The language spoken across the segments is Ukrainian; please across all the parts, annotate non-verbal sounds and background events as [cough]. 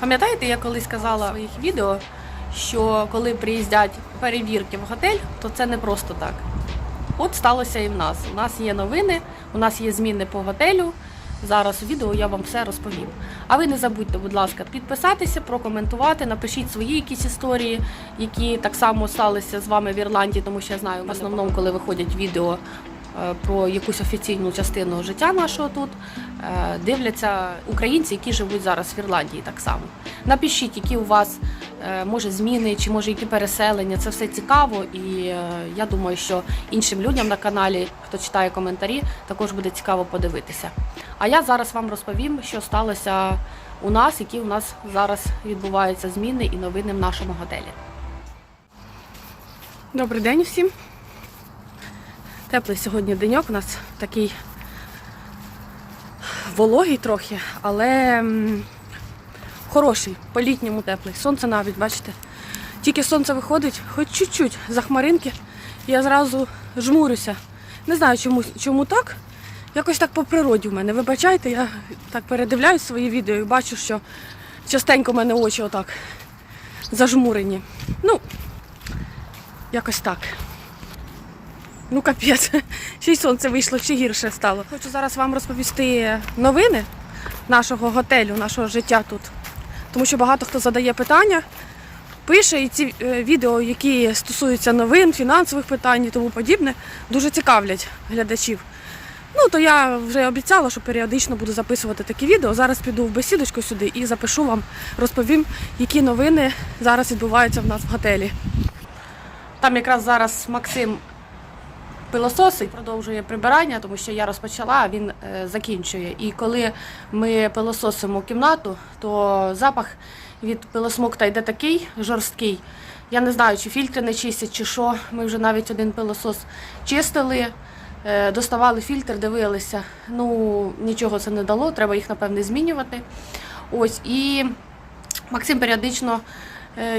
Пам'ятаєте, я колись казала в своїх відео, що коли приїздять перевірки в готель, то це не просто так. От сталося і в нас. У нас є новини, у нас є зміни по готелю. Зараз у відео я вам все розповім. А ви не забудьте, будь ласка, підписатися, прокоментувати, напишіть свої якісь історії, які так само сталися з вами в Ірландії, тому що я знаю, в основному, коли виходять відео про якусь офіційну частину життя нашого тут, е, дивляться українці, які живуть зараз в Ірландії так само. Напишіть, які у вас е, може зміни, чи може які переселення. Це все цікаво, і е, я думаю, що іншим людям на каналі, хто читає коментарі, також буде цікаво подивитися. А я зараз вам розповім, що сталося у нас, які у нас зараз відбуваються зміни і новини в нашому готелі. Добрий день всім. Теплий сьогодні деньок. У нас такий вологий трохи, але хороший, по-літньому теплий. Сонце навіть, бачите. Тільки сонце виходить, хоч чуть-чуть за хмаринки, я зразу жмурюся. Не знаю, чому, чому так. Якось так по природі в мене. Вибачайте, я так передивляюсь свої відео і бачу, що частенько в мене очі отак зажмурені. Ну, якось так. Ну, капець, [laughs] ще й сонце вийшло, ще гірше стало. Хочу зараз вам розповісти новини нашого готелю, нашого життя тут. Тому що багато хто задає питання, пише, і ці е, відео, які стосуються новин, фінансових питань і тому подібне, дуже цікавлять глядачів. Ну, то я вже обіцяла, що періодично буду записувати такі відео. Зараз піду в бесідочку сюди і запишу вам, розповім, які новини зараз відбуваються в нас в готелі. Там якраз зараз Максим пилососить, продовжує прибирання, тому що я розпочала, а він е, закінчує. І коли ми пилососимо кімнату, то запах від пилосмокта йде такий жорсткий. Я не знаю, чи фільтри не чистять, чи що. Ми вже навіть один пилосос чистили, е, доставали фільтр, дивилися. Ну, нічого це не дало, треба їх, напевне, змінювати. Ось, і Максим періодично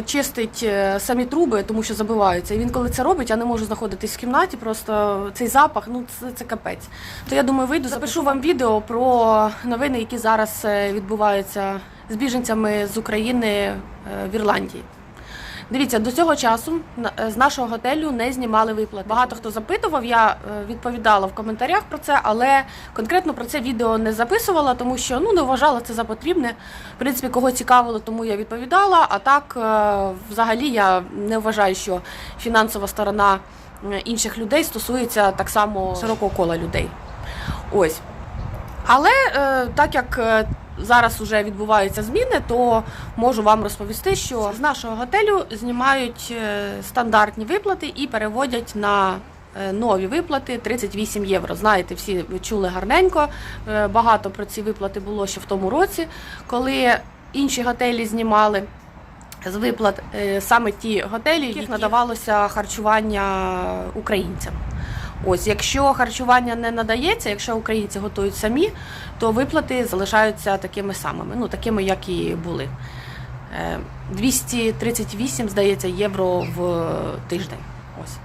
чистить е, самі труби, тому що забиваються. І він коли це робить, я не можу знаходитись в кімнаті, просто цей запах, ну це, це капець. То я думаю, вийду, запишу вам відео про новини, які зараз е, відбуваються з біженцями з України е, в Ірландії. Дивіться, до цього часу е, з нашого готелю не знімали виплати. Багато хто запитував, я е, відповідала в коментарях про це, але конкретно про це відео не записувала, тому що ну не вважала це за потрібне. В принципі, кого цікавило, тому я відповідала. А так, е, взагалі, я не вважаю, що фінансова сторона інших людей стосується так само широкого кола людей. Ось. Але так як зараз вже відбуваються зміни, то можу вам розповісти, що з нашого готелю знімають е, стандартні виплати і переводять на е, нові виплати 38 євро. Знаєте, всі чули гарненько. Е, Багато про ці виплати було ще в тому році, коли інші готелі знімали. З виплат саме ті готелі, яких надавалося харчування українцям. Ось, якщо харчування не надається, якщо українці готують самі, то виплати залишаються такими самими, ну такими, як і були. Е, 238, здається, євро в тиждень. Ось.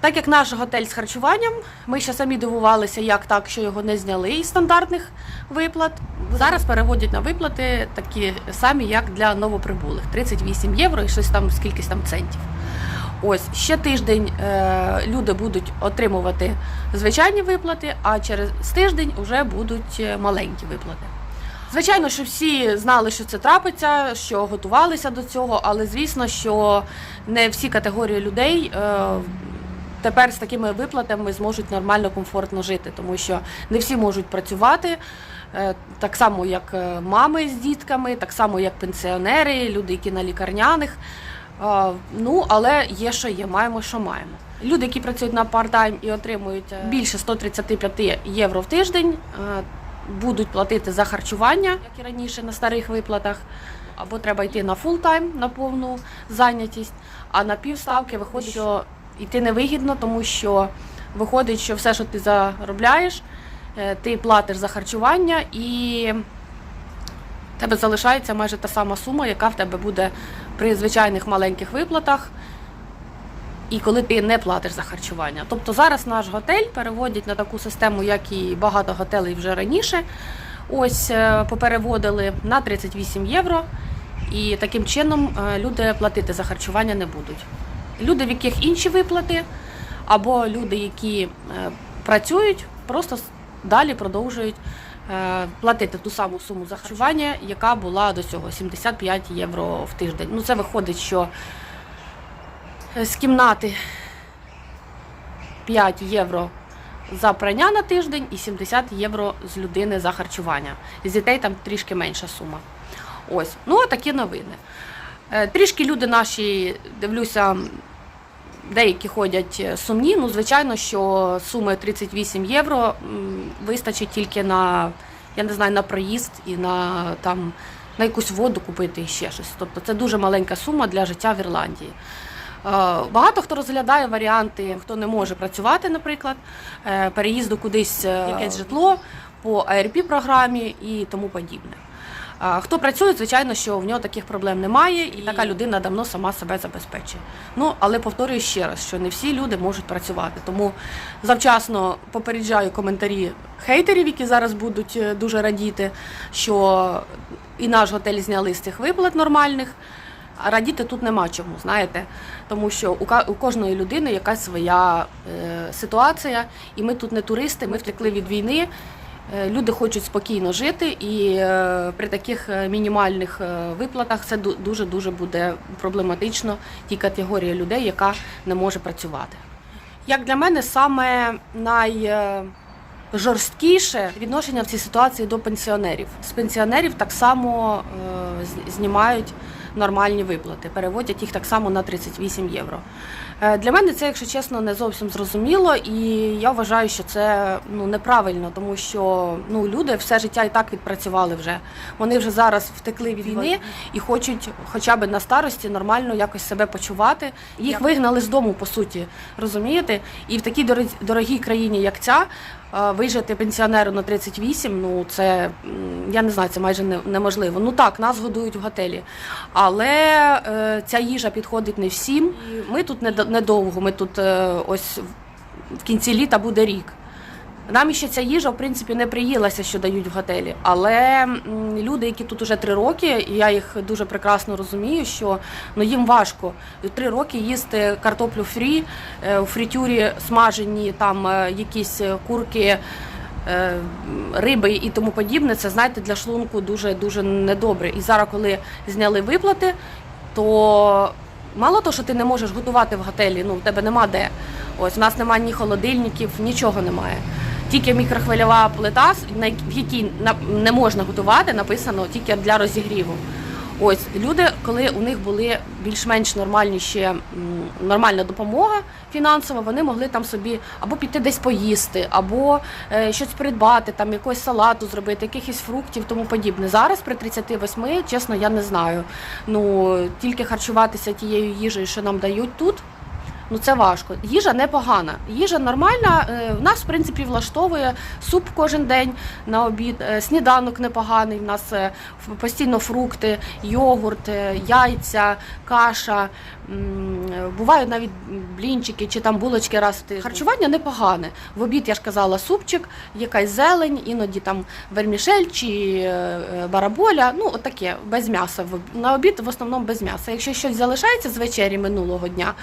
Так як наш готель з харчуванням, ми ще самі дивувалися, як так, що його не зняли із стандартних виплат. Зараз переводять на виплати такі самі, як для новоприбулих 38 євро і щось там, скількись там центів. Ось ще тиждень е, люди будуть отримувати звичайні виплати, а через тиждень вже будуть е, маленькі виплати. Звичайно, що всі знали, що це трапиться, що готувалися до цього, але звісно, що не всі категорії людей е, тепер з такими виплатами зможуть нормально, комфортно жити, тому що не всі можуть працювати. Так само, як мами з дітками, так само, як пенсіонери, люди, які на лікарняних. А, Ну, але є, що є, маємо, що маємо. Люди, які працюють на парт-тайм і отримують е, більше 135 євро в тиждень, е, будуть платити за харчування, як і раніше на старих виплатах. Або треба йти на фул-тайм, на повну зайнятість, а на півставки виходить, що йти невигідно, тому що виходить, що все, що ти заробляєш, е, ти платиш за харчування і в тебе залишається майже та сама сума, яка в тебе буде при звичайних маленьких виплатах, і коли ти не платиш за харчування. Тобто зараз наш готель переводять на таку систему, як і багато готелей вже раніше. Ось е, попереводили на 38 євро. І таким чином е, люди платити за харчування не будуть. Люди, в яких інші виплати, або люди, які е, працюють, просто далі продовжують платити ту саму суму за харчування, яка була до цього 75 євро в тиждень. Ну це виходить, що е, з кімнати 5 євро за прання на тиждень і 70 євро з людини за харчування. З дітей там трішки менша сума. Ось, ну такі новини. Е, Трішки люди наші, дивлюся, деякі ходять е, сумні. Ну, звичайно, що суми 38 євро вистачить тільки на, я не знаю, на проїзд і на там. На якусь воду купити і ще щось. Тобто це дуже маленька сума для життя в Ірландії. Е, Багато хто розглядає варіанти, хто не може працювати, наприклад, е, переїзду кудись якесь житло по ARP програмі і тому подібне. Хто працює, звичайно, що в нього таких проблем немає, і така людина давно сама себе забезпечує. Ну але повторюю ще раз, що не всі люди можуть працювати. Тому завчасно попереджаю коментарі хейтерів, які зараз будуть е, дуже радіти, що і наш готель зняли з цих виплат нормальних. А радіти тут нема чому, знаєте, тому що у кожної людини якась своя е, ситуація, і ми тут не туристи, ми втекли від війни. Е, Люди хочуть спокійно жити, і е, при таких е, мінімальних виплатах це дуже дуже буде проблематично тій категорії людей, яка не може працювати. Як для мене саме найжорсткіше відношення в цій ситуації до пенсіонерів. З пенсіонерів так само знімають нормальні виплати, переводять їх так само на 38 євро. Е, Для мене це, якщо чесно, не зовсім зрозуміло, і я вважаю, що це ну неправильно, тому що ну люди все життя і так відпрацювали вже. Вони вже зараз втекли від війни і хочуть, хоча б на старості, нормально якось себе почувати. Їх вигнали з дому, по суті, розумієте? І в такій дорогій країні, як ця. Е, Вижити пенсіонеру на 38, ну це я не знаю, це майже неможливо. Ну так, нас годують в готелі, але е, ця їжа підходить не всім. Ми тут недо- недовго. Ми тут е, ось в кінці літа буде рік. Нам ще ця їжа, в принципі, не приїлася, що дають в готелі. Але люди, які тут уже три роки, і я їх дуже прекрасно розумію, що ну їм важко три роки їсти картоплю фрі, е, у фритюрі смажені там е, якісь курки. е, Риби і тому подібне, це знаєте для шлунку дуже дуже недобре. І зараз, коли зняли виплати, то мало того, що ти не можеш готувати в готелі, ну в тебе нема де. Ось у нас немає ні холодильників, нічого немає. Тільки мікрохвильова плита, на якій не можна готувати, написано тільки для розігріву. Ось люди, коли у них були більш-менш нормальні ще нормальна допомога фінансова, вони могли там собі або піти десь поїсти, або е, щось придбати, там якогось салату зробити, якихось фруктів, тому подібне. Зараз при 38, чесно, я не знаю. Ну тільки харчуватися тією їжею, що нам дають тут. Ну це важко. Їжа непогана. Їжа нормальна. е, В нас в принципі влаштовує суп кожен день на обід, е, сніданок непоганий. В нас е, постійно фрукти, йогурт, яйця, каша. Бувають навіть блінчики чи там булочки раз в тиждень. Харчування непогане. В обід я ж казала супчик, якась зелень, іноді там вермішель чи е, бараболя. Ну отаке, без м'яса. На обід в основному без м'яса. Якщо щось залишається з вечері минулого дня,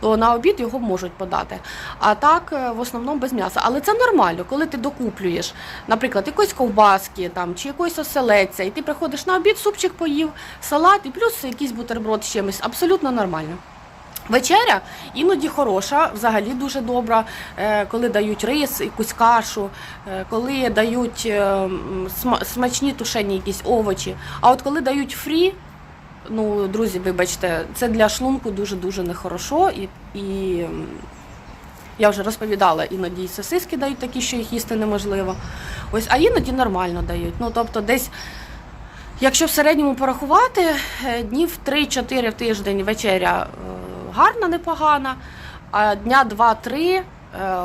то на обід його можуть подати. А так е, в основному без м'яса. Але це нормально, коли ти докуплюєш, наприклад, якоїсь ковбаски там чи якоїсь оселеця, і ти приходиш на обід, супчик поїв, салат і плюс якийсь бутерброд з чимось. Абсолютно нормально. Вечеря іноді хороша, взагалі дуже добра, е, коли дають рис, якусь кашу, е, коли дають е, смачні тушені якісь овочі. А от коли дають фрі, ну, друзі, вибачте, це для шлунку дуже-дуже нехорошо. І, і я вже розповідала, іноді і сосиски дають такі, що їх їсти неможливо. Ось, а іноді нормально дають. Ну, тобто десь Якщо в середньому порахувати, днів 3-4 в тиждень вечеря гарна, непогана, а дня 2-3 е,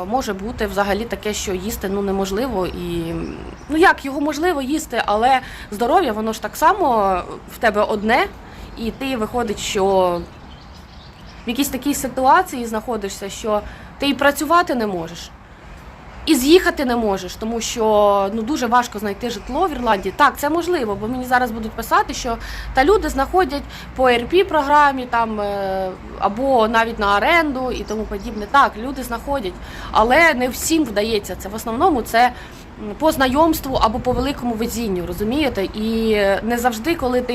може бути взагалі таке, що їсти ну, неможливо. І, ну як, його можливо їсти, але здоров'я воно ж так само в тебе одне, і ти виходить, що в якійсь такій ситуації знаходишся, що ти і працювати не можеш. І з'їхати не можеш, тому що ну дуже важко знайти житло в Ірландії. Так, це можливо, бо мені зараз будуть писати, що та люди знаходять по РП програмі там е, або навіть на оренду і тому подібне. Так, люди знаходять, але не всім вдається це. В основному це по знайомству або по великому везінню, розумієте? І е, не завжди, коли ти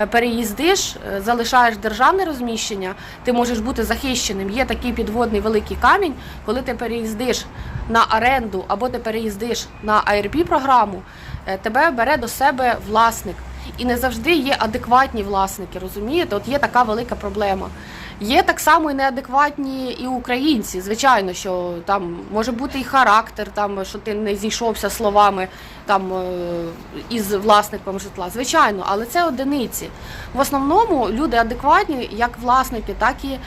е, переїздиш, е, залишаєш державне розміщення, ти можеш бути захищеним. Є такий підводний великий камінь, коли ти переїздиш на оренду або ти переїздиш на ARP програму, тебе бере до себе власник. І не завжди є адекватні власники, розумієте? От є така велика проблема. Є так само і неадекватні і українці. Звичайно, що там може бути і характер, там що ти не зійшовся словами там е, із власником житла. Звичайно, але це одиниці. В основному люди адекватні, як власники, так і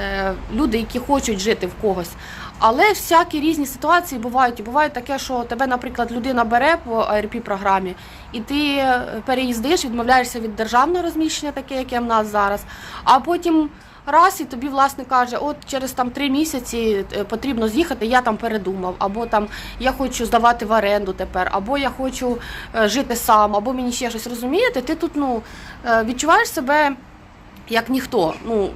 е, люди, які хочуть жити в когось. Але всякі різні ситуації бувають. І буває таке, що тебе, наприклад, людина бере по ARP програмі, і ти е, переїздиш, відмовляєшся від державного розміщення, таке, яке в нас зараз, а потім. Раз і тобі власник каже, от через там три місяці е, потрібно з'їхати, я там передумав, або там я хочу здавати в оренду тепер, або я хочу е, жити сам, або мені ще щось розумієте. Ти тут ну е, відчуваєш себе як ніхто. Ну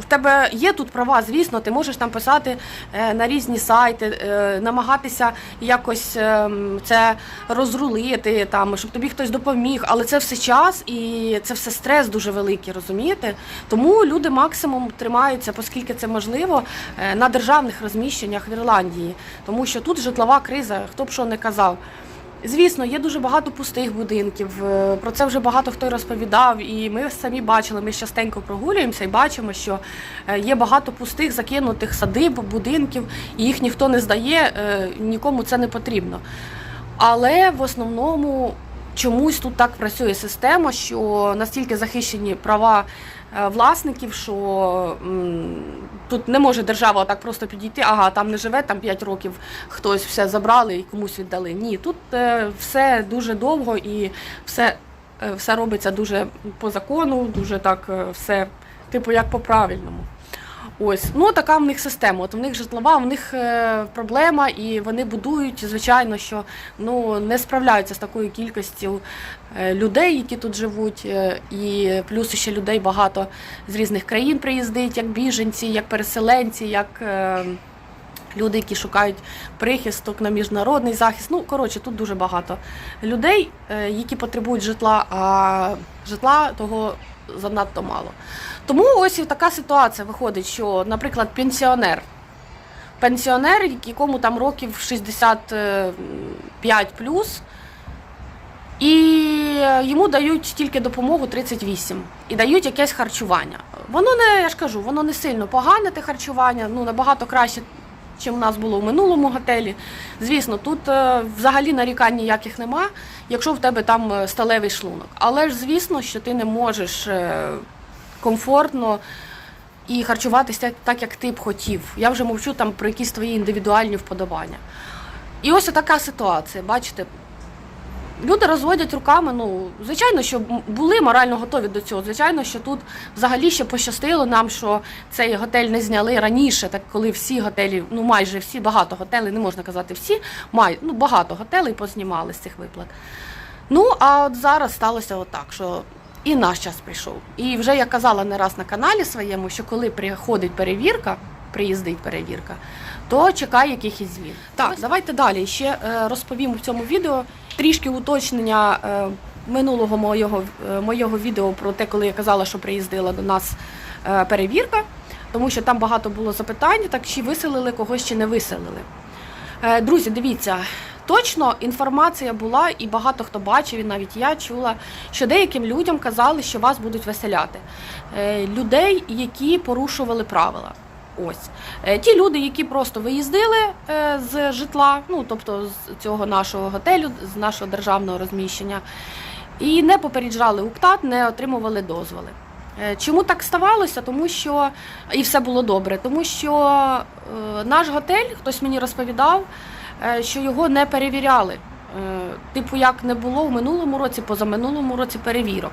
в тебе є тут права, звісно, ти можеш там писати е, на різні сайти, е, намагатися якось е, це розрулити, там, щоб тобі хтось допоміг, але це все час і це все стрес дуже великий, розумієте? Тому люди максимум тримаються, оскільки це можливо, е, на державних розміщеннях в Ірландії, тому що тут житлова криза, хто б що не казав. Звісно, є дуже багато пустих будинків. е, Про це вже багато хто розповідав, і ми самі бачили. Ми частенько прогулюємося і бачимо, що е, є багато пустих закинутих садиб, будинків, і їх ніхто не здає, е, нікому це не потрібно. Але в основному чомусь тут так працює система, що настільки захищені права власників, що тут не може держава так просто підійти, ага, там не живе там 5 років, хтось все забрали і комусь віддали. Ні, тут е, все дуже довго і все, е, все робиться дуже по закону, дуже так е, все, типу, як по-правильному. Ось, ну така в них система. От в них житлова, в них е, проблема, і вони будують, звичайно, що ну не справляються з такою кількістю е, людей, які тут живуть, е, і плюс ще людей багато з різних країн приїздить, як біженці, як переселенці, як люди, які шукають прихисток на міжнародний захист. Ну коротше, тут дуже багато людей, які потребують житла, а житла того занадто мало. Тому ось така ситуація виходить, що, наприклад, пенсіонер. Пенсіонер, якому там років 65 плюс, і йому дають тільки допомогу 38 і дають якесь харчування. Воно не, я ж кажу, воно не сильно погане те харчування, ну набагато краще, чим у нас було в минулому готелі. Звісно, тут е, взагалі нарікань ніяких нема, якщо в тебе там е, сталевий шлунок. Але ж звісно, що ти не можеш е, комфортно і харчуватися так, як ти б хотів. Я вже мовчу там про якісь твої індивідуальні вподобання. І ось така ситуація, бачите. Люди розводять руками. Ну, звичайно, що були морально готові до цього. Звичайно, що тут взагалі ще пощастило нам, що цей готель не зняли раніше, так коли всі готелі, ну майже всі, багато готелей, не можна казати всі, май, ну багато готелей познімали з цих виплат. Ну, а от зараз сталося отак, що і наш час прийшов. І вже я казала не раз на каналі своєму, що коли приходить перевірка, приїздить перевірка, то чекай якихось змін. Так, давайте далі. Ще е, розповім в цьому відео трішки уточнення е, минулого моєго, е, моєго відео про те, коли я казала, що приїздила до нас е, перевірка, тому що там багато було запитань, так чи виселили когось, чи не виселили. Друзі, дивіться, точно інформація була, і багато хто бачив, і навіть я чула, що деяким людям казали, що вас будуть виселяти. Е, Людей, які порушували правила. Ось Е, ті люди, які просто виїздили е, з житла, ну тобто з цього нашого готелю, з нашого державного розміщення, і не попереджали УКТАТ, не отримували дозволи. Е, Чому так ставалося? Тому що і все було добре, тому що наш готель, хтось мені розповідав, що його не перевіряли. Типу, як не було в минулому році, позаминулому році перевірок.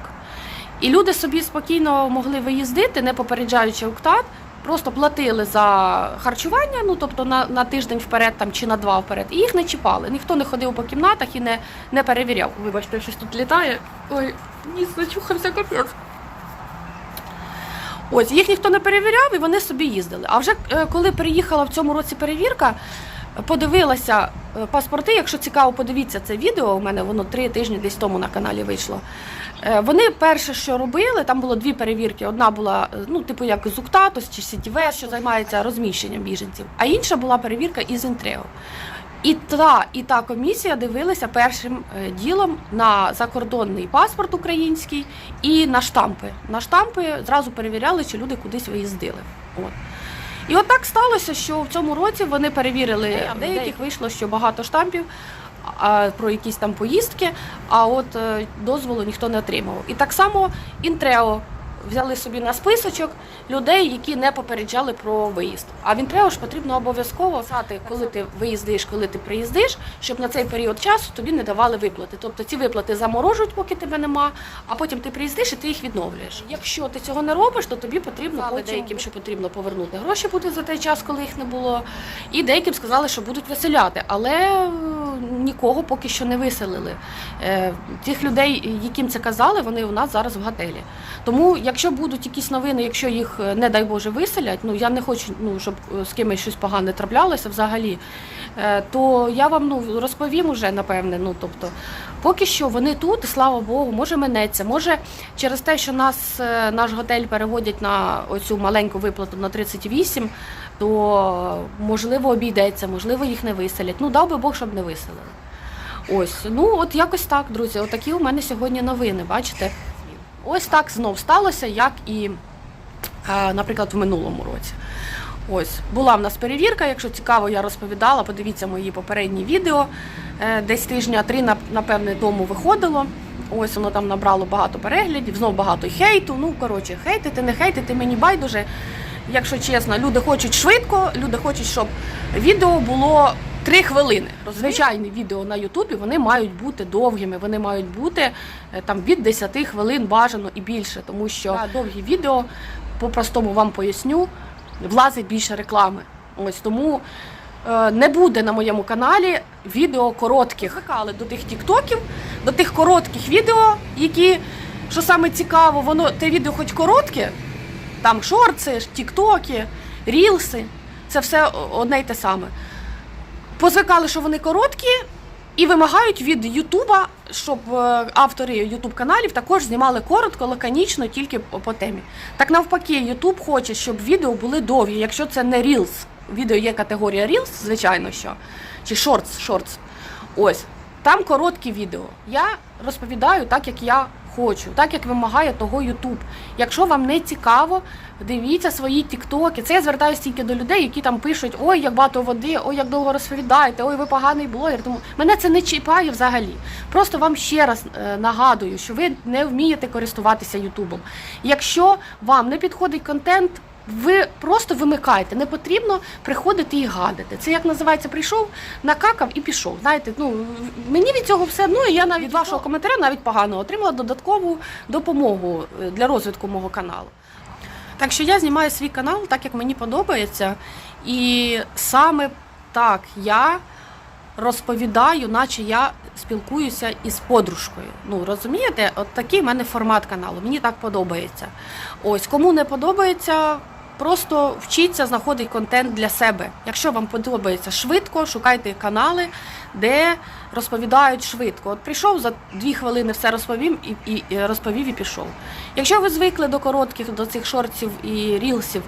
І люди собі спокійно могли виїздити, не попереджаючи УКТАТ, просто платили за харчування, ну тобто на, на тиждень вперед там, чи на два вперед, і їх не чіпали. Ніхто не ходив по кімнатах і не, не перевіряв. Вибачте, щось тут літає. Ой, ніс зачухався капець. Ось їх ніхто не перевіряв, і вони собі їздили. А вже е, коли приїхала в цьому році перевірка, подивилася е, паспорти. Якщо цікаво, подивіться це відео. У мене воно три тижні десь тому на каналі вийшло. Е, Вони перше, що робили, там було дві перевірки. Одна була е, ну, типу як з чи Сітіве, що займається розміщенням біженців, а інша була перевірка із Інтрео. І та, і та комісія дивилася першим е, ділом на закордонний паспорт український і на штампи. На штампи зразу перевіряли, чи люди кудись виїздили. От. І от так сталося, що в цьому році вони перевірили, а в деяких вийшло, що багато штампів а, про якісь там поїздки, а от е, дозволу ніхто не отримав. І так само Інтрео взяли собі на списочок людей, які не попереджали про виїзд. А в Інтрео ж потрібно обов'язково писати, коли ти виїздиш, коли ти приїздиш, щоб на цей період часу тобі не давали виплати. Тобто ці виплати заморожують, поки тебе нема, а потім ти приїздиш і ти їх відновлюєш. Якщо ти цього не робиш, то тобі потрібно Сказали деяким, що потрібно повернути гроші буде за той час, коли їх не було. І деяким сказали, що будуть виселяти, але е, нікого поки що не виселили. Е, Тих людей, яким це казали, вони у нас зараз в готелі. Тому, якщо будуть якісь новини, якщо їх, е, не дай Боже, виселять, ну я не хочу, ну щоб е, з кимось щось погане траплялося взагалі, е, то я вам ну розповім уже напевне. Ну тобто, поки що вони тут, слава Богу, може минеться. Може, через те, що нас наш готель переводять на оцю маленьку виплату на 38, то можливо обійдеться, можливо, їх не виселять. Ну дав би Бог, щоб не виселили. Ось, ну от якось так, друзі. Отакі у мене сьогодні новини. Бачите? Ось так знов сталося, як і, е, наприклад, в минулому році. Ось була в нас перевірка. Якщо цікаво, я розповідала. Подивіться мої попередні відео. Е, Десь тижня три, напевне, тому виходило. Ось воно там набрало багато переглядів, знов багато хейту. Ну, коротше, хейтити, не хейтити, мені байдуже. Якщо чесно, люди хочуть швидко, люди хочуть, щоб відео було три хвилини. Звичайні відео на Ютубі вони мають бути довгими, вони мають бути е, там від 10 хвилин бажано і більше, тому що на довгі відео, по-простому вам поясню, влазить більше реклами. Ось тому е, не буде на моєму каналі відео коротких. Звикали до тих тіктоків, до тих коротких відео, які, що саме цікаво, воно те відео хоч коротке, там шорти, тіктоки, рілси, це все одне й те саме. Позвикали, що вони короткі, і вимагають від Ютуба, щоб е, автори Ютуб каналів також знімали коротко, лаконічно, тільки по темі. Так навпаки, Ютуб хоче, щоб відео були довгі, якщо це не Reels. Відео є категорія Reels, звичайно що, чи Shorts, Shorts. Ось. Там короткі відео. Я розповідаю так, як я хочу, так як вимагає того Ютуб. Якщо вам не цікаво, дивіться свої тіктоки. Це я звертаюся тільки до людей, які там пишуть: ой, як багато води, ой, як довго розповідаєте, ой, ви поганий блогер. Тому мене це не чіпає взагалі. Просто вам ще раз е, нагадую, що ви не вмієте користуватися Ютубом. Якщо вам не підходить контент. Ви просто вимикаєте, не потрібно приходити і гадати. Це як називається, прийшов, накакав і пішов. Знаєте, ну мені від цього все одно, і я навіть від вашого коментаря навіть погано отримала додаткову допомогу е, для розвитку мого каналу. Так що я знімаю свій канал так, як мені подобається, і саме так я розповідаю, наче я спілкуюся із подружкою. Ну розумієте, от такий в мене формат каналу. Мені так подобається. Ось кому не подобається. Просто вчіться знаходити контент для себе. Якщо вам подобається швидко, шукайте канали, де розповідають швидко. От прийшов за дві хвилини, все розповім і, і, і розповів і пішов. Якщо ви звикли до коротких, до цих шортів і рілсів,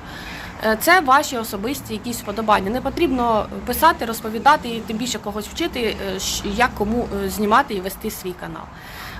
е, це ваші особисті якісь вподобання. Не потрібно писати, розповідати і тим більше когось вчити, е, як кому е, знімати і вести свій канал.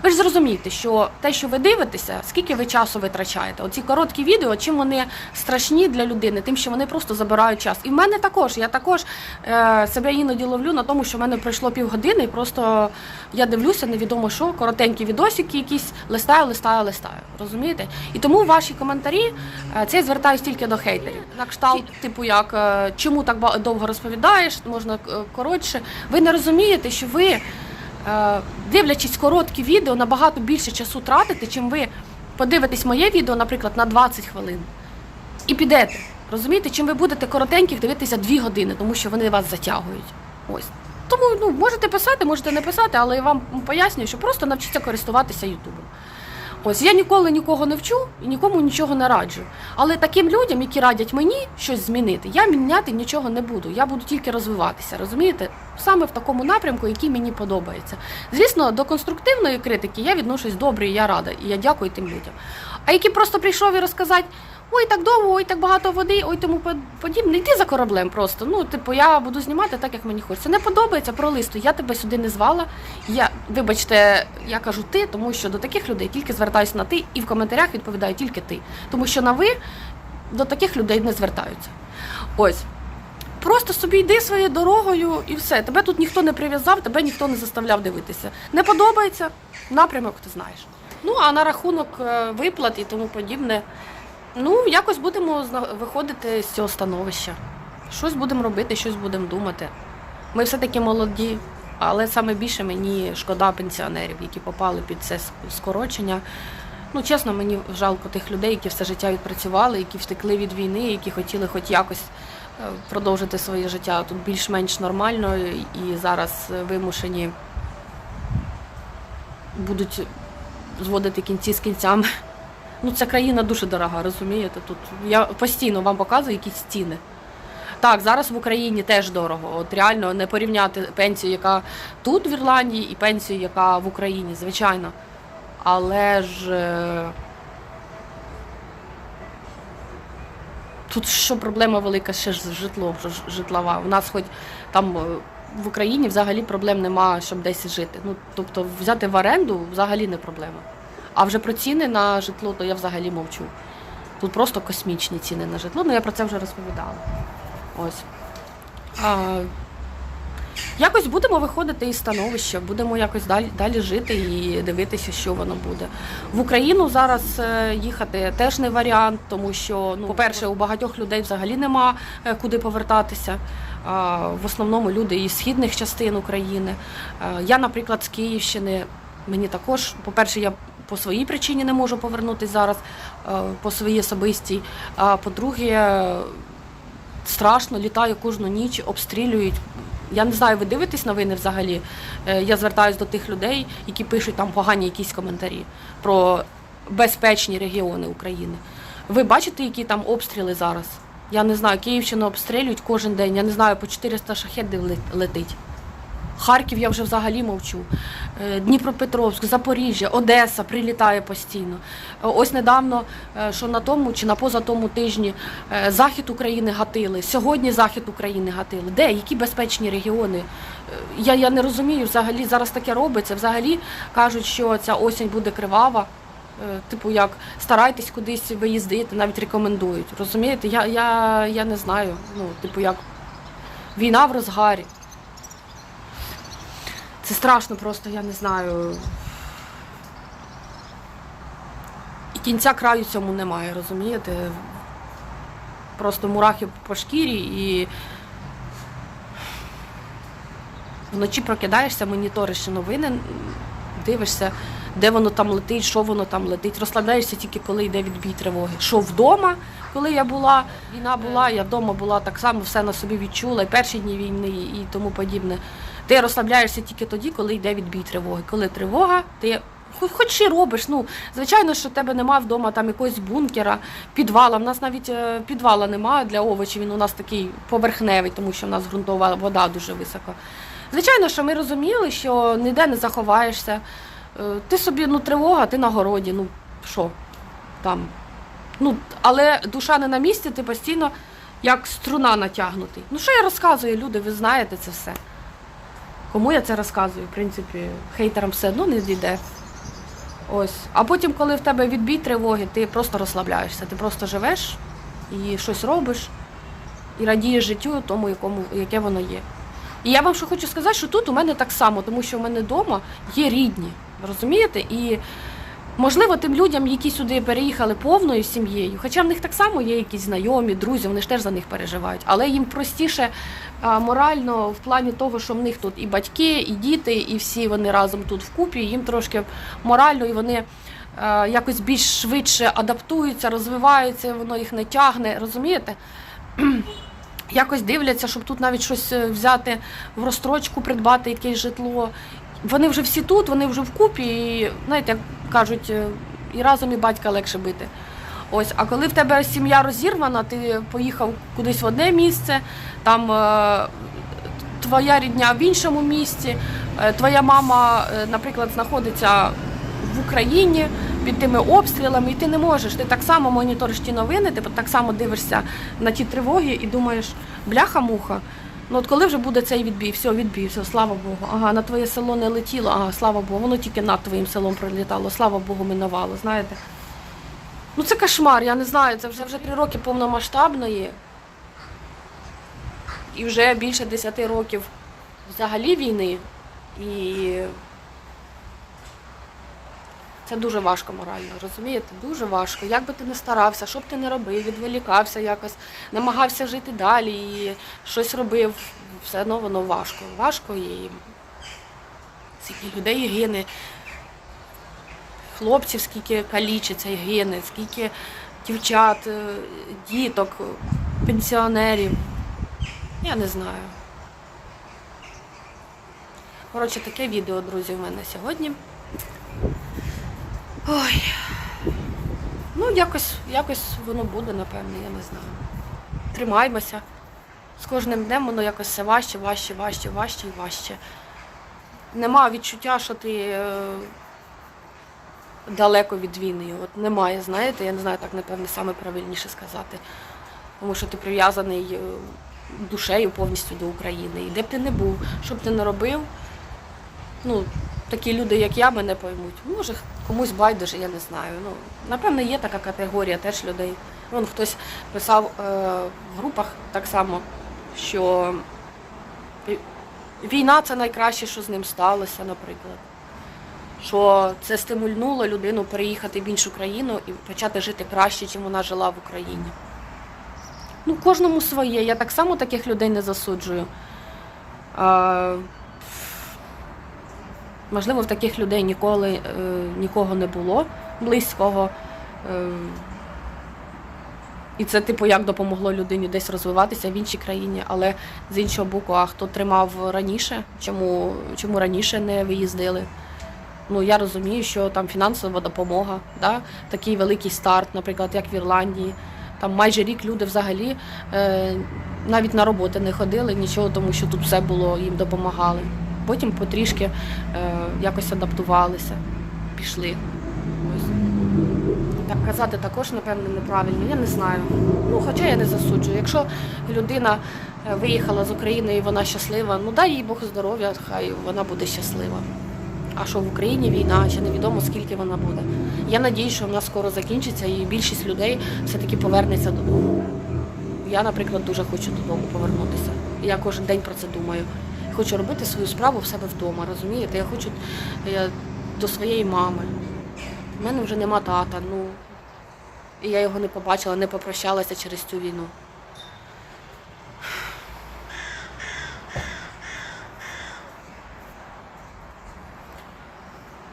Ви ж зрозумієте, що те, що ви дивитеся, скільки ви часу витрачаєте. Оці короткі відео, чим вони страшні для людини, тим, що вони просто забирають час. І в мене також. Я також е, себе іноді ловлю на тому, що в мене пройшло півгодини, і просто я дивлюся, невідомо що, коротенькі відосики, якісь листаю, листаю, листаю. Розумієте? І тому ваші коментарі е, це я звертаюся тільки до хейтерів. На кшталт, типу, як е, чому так довго розповідаєш, можна е, коротше. Ви не розумієте, що ви. Е, дивлячись короткі відео, набагато більше часу тратите, чим ви подивитесь моє відео, наприклад, на 20 хвилин. І підете. Розумієте, чим ви будете коротеньких дивитися дві години, тому що вони вас затягують. Ось. Тому ну, можете писати, можете не писати, але я вам пояснюю, що просто навчіться користуватися Ютубом. Ось я ніколи нікого не вчу і нікому нічого не раджу. Але таким людям, які радять мені щось змінити, я міняти нічого не буду. Я буду тільки розвиватися, розумієте? Саме в такому напрямку, який мені подобається. Звісно, до конструктивної критики я відношусь добре, і я рада, і я дякую тим людям. А які просто прийшов і розказати. Ой, так довго, ой, так багато води, ой, тому подібне. Йди за кораблем просто. Ну, типу, я буду знімати так, як мені хочеться. Не подобається пролисту. Я тебе сюди не звала. Я, вибачте, я кажу ти, тому що до таких людей тільки звертаюся на ти, і в коментарях відповідаю тільки ти. Тому що на ви до таких людей не звертаються. Ось. Просто собі йди своєю дорогою і все. Тебе тут ніхто не прив'язав, тебе ніхто не заставляв дивитися. Не подобається, напрямок ти знаєш. Ну а на рахунок е, виплат і тому подібне. Ну, якось будемо виходити з цього становища. Щось будемо робити, щось будемо думати. Ми все-таки молоді, але саме більше мені шкода пенсіонерів, які попали під це скорочення. Ну, чесно, мені жалко тих людей, які все життя відпрацювали, які втекли від війни, які хотіли хоч якось е, продовжити своє життя тут більш-менш нормально і зараз вимушені будуть зводити кінці з кінцями. Ну, ця країна дуже дорога, розумієте? Тут я постійно вам показую якісь ціни. Так, зараз в Україні теж дорого. От реально не порівняти пенсію, яка тут в Ірландії, і пенсію, яка в Україні, звичайно. Але ж е, тут що проблема велика ще ж з житлом, ж- житлова. У нас хоч там е, в Україні взагалі проблем нема, щоб десь жити. Ну, тобто взяти в оренду взагалі не проблема. А вже про ціни на житло, то я взагалі мовчу. Тут просто космічні ціни на житло, ну я про це вже розповідала. Ось. А, якось будемо виходити із становища, будемо якось далі, далі жити і дивитися, що воно буде. В Україну зараз е, їхати теж не варіант, тому що, ну, по-перше, у багатьох людей взагалі нема е, куди повертатися. В основному люди із східних частин України. Е, Я, наприклад, з Київщини. Мені також, по-перше, я по своїй причині не можу повернутися зараз, е, по своїй особистій. А по-друге, страшно, літаю кожну ніч, обстрілюють. Я не знаю, ви дивитесь новини взагалі. Е, Я звертаюся до тих людей, які пишуть там погані якісь коментарі про безпечні регіони України. Ви бачите, які там обстріли зараз? Я не знаю, Київщину обстрілюють кожен день. Я не знаю, по 400 шахедів ле- летить. Харків я вже взагалі мовчу. Е, Дніпропетровськ, Запоріжжя, Одеса прилітає постійно. Е, Ось недавно, е, що на тому чи на позатому тижні захід України гатили. Сьогодні захід України гатили. Де? Які безпечні регіони? Я, я не розумію, взагалі зараз таке робиться. Взагалі кажуть, що ця осінь буде кривава. Типу, як старайтесь кудись виїздити, навіть рекомендують. Розумієте? Я, я, я не знаю. Ну, типу, як війна в розгарі. Це страшно просто, я не знаю. І кінця краю цьому немає, розумієте? Просто мурахи по шкірі і вночі прокидаєшся, моніториш новини, дивишся, де воно там летить, що воно там летить. Розслабляєшся тільки коли йде відбій тривоги. Що вдома, коли я була, війна була, я вдома була так само, все на собі відчула, і перші дні війни, і тому подібне. Ти розслабляєшся тільки тоді, коли йде відбій тривоги. Коли тривога, ти хоч, що робиш. Ну, звичайно, що в тебе немає вдома там якогось бункера, підвала. У нас навіть е, підвала немає для овочів. Він у нас такий поверхневий, тому що в нас ґрунтова вода дуже висока. Звичайно, що ми розуміли, що ніде не заховаєшся. Е, Ти собі, ну, тривога, ти на городі, ну що там. Ну, але душа не на місці, ти постійно як струна натягнутий. Ну, що я розказую, люди, ви знаєте це все. Кому я це розказую? В принципі, хейтерам все одно не дійде. Ось. А потім, коли в тебе відбій тривоги, ти просто розслабляєшся, ти просто живеш і щось робиш, і радієш життю тому, якому, яке воно є. І я вам що хочу сказати, що тут у мене так само, тому що в мене вдома є рідні, розумієте? І можливо тим людям, які сюди переїхали повною сім'єю, хоча в них так само є якісь знайомі, друзі, вони ж теж за них переживають, але їм простіше морально в плані того, що в них тут і батьки, і діти, і всі вони разом тут вкупі, їм трошки морально, і вони е, якось більш швидше адаптуються, розвиваються, воно їх не тягне, розумієте? [clears throat] Якось дивляться, щоб тут навіть щось е, взяти в розстрочку, придбати якесь житло. Вони вже всі тут, вони вже вкупі, і знаєте, як кажуть, е, і разом і батька легше бити. Ось, а коли в тебе сім'я розірвана, ти поїхав кудись в одне місце, там е, твоя рідня в іншому місці, е, твоя мама, е, наприклад, знаходиться в Україні під тими обстрілами, і ти не можеш. Ти так само моніториш ті новини, ти так само дивишся на ті тривоги і думаєш, бляха-муха. Ну от коли вже буде цей відбій, все, відбій, все, слава Богу. Ага, на твоє село не летіло, ага, слава Богу, воно тільки над твоїм селом пролітало, слава Богу, минувало, знаєте. Ну це кошмар, я не знаю, це вже вже три роки повномасштабної. І вже більше 10 років взагалі війни. І це дуже важко морально, розумієте? Дуже важко. Як би ти не старався, що б ти не робив, відволікався якось, намагався жити далі і щось робив, все одно воно важко. Важко і скільки людей гине, хлопців, скільки калічиться і гине, скільки дівчат, е, діток, пенсіонерів. Я не знаю. Коротше, таке відео, друзі, в мене сьогодні. Ой. Ну, якось, якось воно буде, напевне, я не знаю. Тримаймося. З кожним днем воно якось все важче, важче, важче, важче і важче. Нема відчуття, що ти е, далеко від війни. От немає, знаєте, я не знаю, так, напевне, саме правильніше сказати. Тому що ти прив'язаний е, душею повністю до України. І де б ти не був, що б ти не робив, ну, такі люди, як я, мене поймуть. Може, комусь байдуже, я не знаю. Ну, напевно, є така категорія теж людей. Вон хтось писав е, в групах так само, що війна це найкраще, що з ним сталося, наприклад. Що це стимульнуло людину переїхати в іншу країну і почати жити краще, ніж вона жила в Україні. Ну, кожному своє. Я так само таких людей не засуджую. А, можливо, в таких людей ніколи е, нікого не було близького. Е, і це, типу, як допомогло людині десь розвиватися в іншій країні. Але з іншого боку, а хто тримав раніше, чому, чому раніше не виїздили? Ну, я розумію, що там фінансова допомога, да? такий великий старт, наприклад, як в Ірландії. Там майже рік люди взагалі е, навіть на роботи не ходили, нічого, тому що тут все було, їм допомагали. Потім потрішки е, якось адаптувалися, пішли. Так казати також, напевно, неправильно, я не знаю. Ну, хоча я не засуджую. Якщо людина е, виїхала з України і вона щаслива, ну дай їй Бог здоров'я, хай вона буде щаслива. А що в Україні війна, чи невідомо скільки вона буде. Я надію, що вона скоро закінчиться і більшість людей все-таки повернеться додому. Я, наприклад, дуже хочу додому повернутися. Я кожен день про це думаю. Хочу робити свою справу в себе вдома, розумієте? Я хочу я, до своєї мами. У мене вже нема тата, ну і я його не побачила, не попрощалася через цю війну.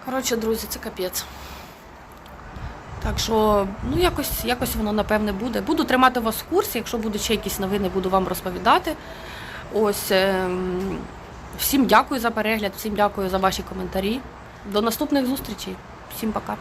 Коротше, друзі, це капець. Так що, ну якось, якось воно напевне буде. Буду тримати вас в курсі, якщо будуть ще якісь новини, буду вам розповідати. Ось ем, всім дякую за перегляд, всім дякую за ваші коментарі. До наступних зустрічей. Всім пока.